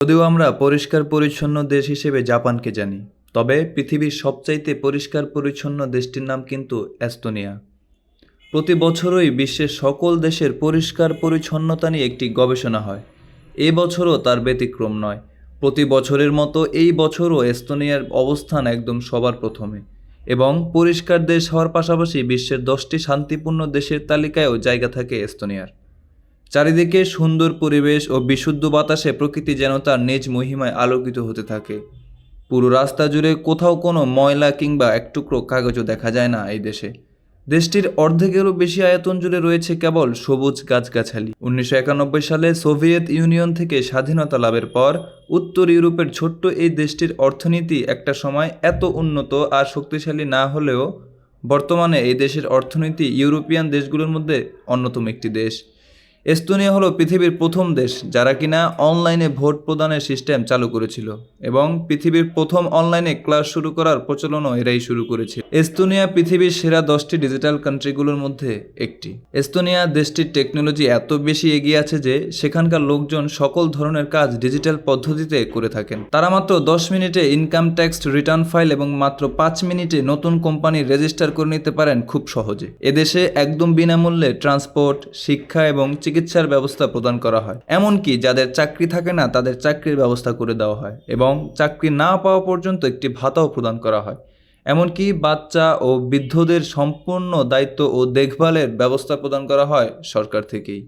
যদিও আমরা পরিষ্কার পরিচ্ছন্ন দেশ হিসেবে জাপানকে জানি, তবে পৃথিবীর সবচাইতে পরিষ্কার পরিচ্ছন্ন দেশটির নাম কিন্তু এস্তোনিয়া। প্রতি বছরই বিশ্বের সকল দেশের পরিষ্কার পরিচ্ছন্নতা নিয়ে একটি গবেষণা হয়। এই বছরও তার ব্যতিক্রম নয়। প্রতি বছরের মতো এই বছরও এস্তোনিয়ার অবস্থান একদম সবার প্রথমে, এবং পরিষ্কার দেশ হওয়ার পাশাপাশি বিশ্বের দশটি শান্তিপূর্ণ দেশের তালিকায়ও জায়গা থাকে এস্তোনিয়ার। চারিদিকে সুন্দর পরিবেশ ও বিশুদ্ধ বাতাসে প্রকৃতি যেন তার নিজ মহিমায় আলোকিত হতে থাকে। পুরো রাস্তা জুড়ে কোথাও কোনো ময়লা কিংবা এক টুকরো কাগজও দেখা যায় না এই দেশে। দেশটির অর্ধেকেরও বেশি আয়তন জুড়ে রয়েছে কেবল সবুজ গাছগাছালি। উনিশশো একানব্বই সালে সোভিয়েত ইউনিয়ন থেকে স্বাধীনতা লাভের পর উত্তর ইউরোপের ছোট্ট এই দেশটির অর্থনীতি একটা সময় এত উন্নত আর শক্তিশালী না হলেও বর্তমানে এই দেশের অর্থনীতি ইউরোপিয়ান দেশগুলোর মধ্যে অন্যতম একটি দেশ। এস্তোনিয়া হলো পৃথিবীর প্রথম দেশ যারা কিনা অনলাইনে ভোট প্রদানের সিস্টেম চালু করেছিল এবং পৃথিবীর প্রথম অনলাইনে ক্লাস শুরু করার প্রচলনও এরাই শুরু করেছে এস্তোনিয়া পৃথিবীর সেরা দশটি ডিজিটাল কান্ট্রিগুলোর মধ্যে একটি। এস্তোনিয়া দেশটির টেকনোলজি এত বেশি এগিয়ে আছে যে সেখানকার লোকজন সকল ধরনের কাজ ডিজিটাল পদ্ধতিতে করে থাকেন। তারা মাত্র দশ মিনিটে ইনকাম ট্যাক্স রিটার্ন ফাইল এবং মাত্র পাঁচ মিনিটে নতুন কোম্পানি রেজিস্টার করে নিতে পারেন খুব সহজে। এদেশে একদম বিনামূল্যে ট্রান্সপোর্ট, শিক্ষা এবং চিকিৎসার ব্যবস্থা প্রদান করা হয়। এমনকি যাদের চাকরি থাকে না, তাদের চাকরির ব্যবস্থা করে দেওয়া হয় এবং চাকরি না পাওয়া পর্যন্ত একটি ভাতাও প্রদান করা হয়। এমনকি বাচ্চা ও বৃদ্ধদের সম্পূর্ণ দায়িত্ব ও দেখভালের ব্যবস্থা প্রদান করা হয় সরকার থেকেই।